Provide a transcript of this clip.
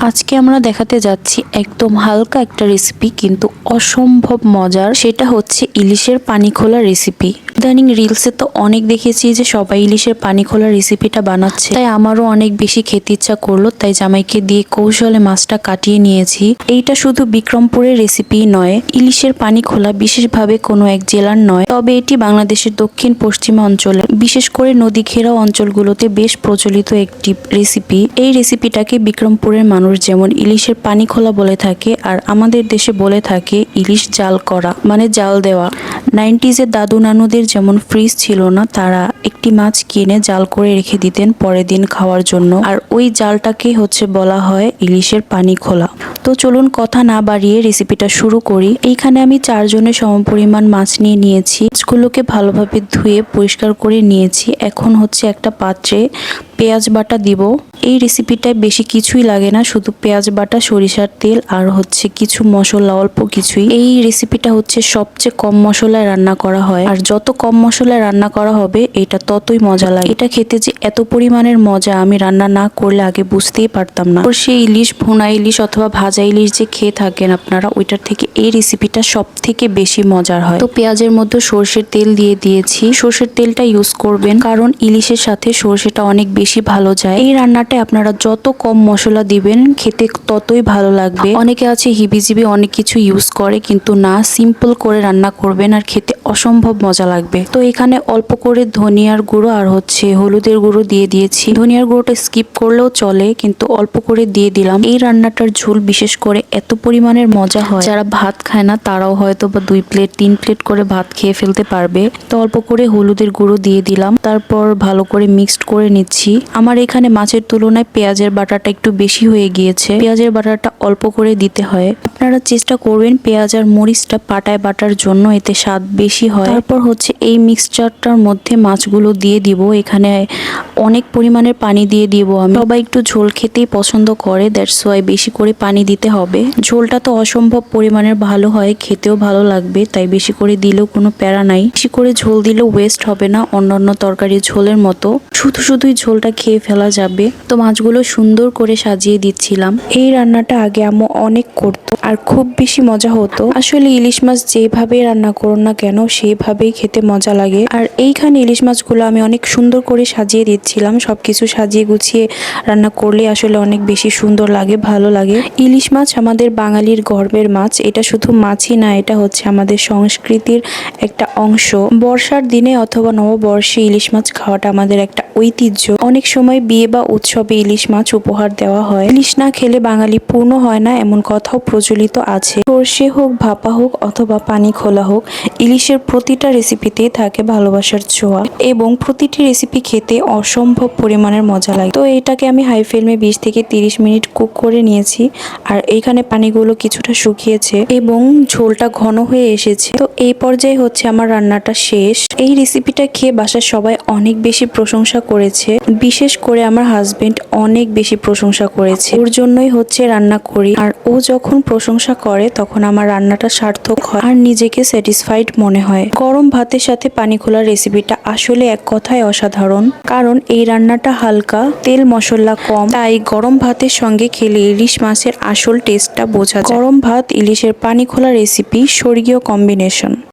আজকে আমরা দেখাতে যাচ্ছি একদম হালকা একটা রেসিপি কিন্তু অসম্ভব মজার। সেটা হচ্ছে ইলিশের পানি খোলা রেসিপি ইদানিং রিলসে তো অনেক দেখেছি যে সবাই ইলিশের পানি খোলা রেসিপিটা বানাচ্ছে। তাই আমারও অনেক বেশি খেতে ইচ্ছা করল, তাই জামাইকে দিয়ে কৌশলে মাছটা কাটিয়ে নিয়েছি। এইটা শুধু বিক্রমপুরের রেসিপি নয়, ইলিশের পানি খোলা বিশেষভাবে কোনো এক জেলার নয়, তবে এটি বাংলাদেশের দক্ষিণ পশ্চিমা অঞ্চলে, বিশেষ করে নদী ঘেরা অঞ্চলগুলোতে বেশ প্রচলিত একটি রেসিপি এই রেসিপিটাকে বিক্রমপুরের মানুষ যেমন ইলিশের পানি খোলা বলে থাকে, আর আমাদের দেশে বলে থাকে ইলিশ জাল করা মানে জাল দেওয়া। নাইনটিজের দাদু নানুদের যেমন ফ্রিজ ছিল না, তারা একটি মাছ কিনে জাল করে রেখে দিতেন পরের দিন খাওয়ার জন্য। আর ওই জালটাকে হচ্ছে বলা হয় ইলিশের পানি খোলা। তো চলুন কথা না বাড়িয়ে রেসিপিটা শুরু করি। এইখানে আমি চারজনের সমপরিমাণ মাছ নিয়ে নিয়েছি। মাছগুলোকে ভালোভাবে ধুয়ে পরিষ্কার করে নিয়েছি। এখন হচ্ছে একটা পাত্রে পেঁয়াজ বাটা দিব। এই রেসিপিটায় বেশি কিছুই লাগে না, শুধু পেঁয়াজ বাটা, সরিষার তেল আর হচ্ছে কিছু মশলা, অল্প কিছুই। এই রেসিপিটা হচ্ছে সবচেয়ে কম মশলায় রান্না করা হয়। আর যত কম মশলায় রান্না করা হবে, এটা ততই মজা লাগে। এটা খেতে যে এত পরিমাণের মজা আমি রান্না না করলে আগে বুঝতেই পারতাম না। সেই ইলিশ, ভুনা ইলিশ অথবা ভাজা ইলিশ যে খেয়ে থাকেন আপনারা, ওইটার থেকে এই রেসিপিটা সব থেকে বেশি মজার হয়। তো পেঁয়াজের মধ্যে সর্ষের তেল দিয়ে দিয়েছি। সর্ষের তেলটা ইউজ করবেন, কারণ ইলিশের সাথে সর্ষেটা অনেক বেশি ভালো যায়। এই রান্নাটায় আপনারা যত কম মশলা দিবেন, খেতে ততই ভালো লাগবে। অনেকে আছে হিবিজিবি অনেক কিছু ইউজ করে, কিন্তু না সিম্পল করে রান্না করবেন আর খেতে অসম্ভব মজা লাগবে। তো এখানে অল্প করে ধনিয়ার গুঁড়ো আর হচ্ছে হলুদের গুঁড়ো দিয়ে দিয়েছি। ধনিয়ার গুঁড়োটা স্কিপ করলেও চলে, কিন্তু অল্প করে দিয়ে দিলাম। এই রান্নাটার ঝোল বিশেষ করে এত পরিমাণের মজা হয়। যারা ভাত খায় না, তারাও হয়তো বা দুই প্লেট তিন প্লেট করে ভাত খেয়ে ফেলতে পারবে। তো অল্প করে হলুদের গুঁড়ো দিয়ে দিলাম। তারপর ভালো করে মিক্সড করে নিচ্ছি। আমার এখানে মাছের তুলনায় পেঁয়াজের বাটাটা একটু বেশি হয়ে গিয়েছে। পেঁয়াজের বাটাটা অল্প করে দিতে হয়। আপনারা চেষ্টা করবেন পেঁয়াজ আর মরিচটা পাটায় বাটার জন্য এতে স্বাদ বেশি হয়। তারপর হচ্ছে এই মিক্সচারটার মধ্যে মাছগুলো দিয়ে দিব। এখানে অনেক পরিমাণের পানি দিয়ে দিব আমি। সবাই একটু ঝোল খেতেই পছন্দ করে দ্যাটস ওয়াই বেশি করে পানি দিতে হবে। ঝোলটা তো অসম্ভব পরিমাণের ভালো হয়, খেতেও ভালো লাগবে, তাই বেশি করে দিলেও কোনো প্যারা নাই। বেশি করে ঝোল দিলেও ওয়েস্ট হবে না, অন্যান্য তরকারি ঝোলের মতো। শুধু শুধুই ঝোলটা খেয়ে ফেলা যাবে। তো মাছগুলো সুন্দর করে সাজিয়ে দিচ্ছিলাম। এই রান্নাটা আগে আম্মু অনেক করতো আর খুব বেশি মজা হতো। আসলে ইলিশ মাছ যেভাবে রান্না করুন না কেন, সেভাবেই খেতে মজা লাগে। আর এইখানে ইলিশ মাছগুলো আমি অনেক সুন্দর করে সাজিয়ে দিচ্ছিলাম। সবকিছু সাজিয়ে গুছিয়ে রান্না করলে আসলে অনেক বেশি সুন্দর লাগে, ভালো লাগে। ইলিশ মাছ আমাদের বাঙালির গর্বের মাছ। এটা শুধু মাছই না, এটা হচ্ছে আমাদের সংস্কৃতির একটা অংশ। বর্ষার দিনে অথবা নববর্ষে ইলিশ মাছ খাওয়াটা আমাদের একটা ঐতিহ্য। অনেক সময় বিয়ে বা উৎসবে ইলিশ মাছ উপহার দেওয়া হয়। ইলিশ না খেলে বাঙালি পূর্ণ হয় না, এমন কথাও প্রচলিত আছে। সর্ষে হোক, ভাপা হোক, অথবা পানি খোলা হোক, ইলিশের প্রতিটা রেসিপিতেই থাকে ভালোবাসার ছোঁয়া এবং প্রতিটি রেসিপি খেতে অসম্ভব পরিমাণের মজা লাগে। তো এটাকে আমি হাই ফ্লেমে বিশ থেকে তিরিশ মিনিট কুক করে নিয়েছি আর এইখানে পানিগুলো কিছুটা শুকিয়েছে এবং ঝোলটা ঘন হয়ে এসেছে। তো এই পর্যায়ে হচ্ছে আমার রান্নাটা শেষ। এই রেসিপিটা খেয়ে বাসার সবাই অনেক বেশি প্রশংসা করেছে, বিশেষ করে আমার হাজবেন্ড অনেক বেশি প্রশংসা করেছে। ওর জন্যই হচ্ছে রান্না করি। আর ও যখন প্রশংসা করে, তখন আমার রান্নাটা সার্থক হয় আর নিজেকে স্যাটিসফাইড মনে হয়। গরম ভাতের সাথে পানি খোলা রেসিপিটা আসলে এক কথায় অসাধারণ। কারণ এই রান্নাটা হালকা, তেল মশলা কম, তাই গরম ভাতের সঙ্গে খেলে ইলিশ মাছের আসল টেস্টটা বোঝা গরম ভাত, ইলিশের পানি খোলা রেসিপি স্বর্গীয় কম্বিনেশন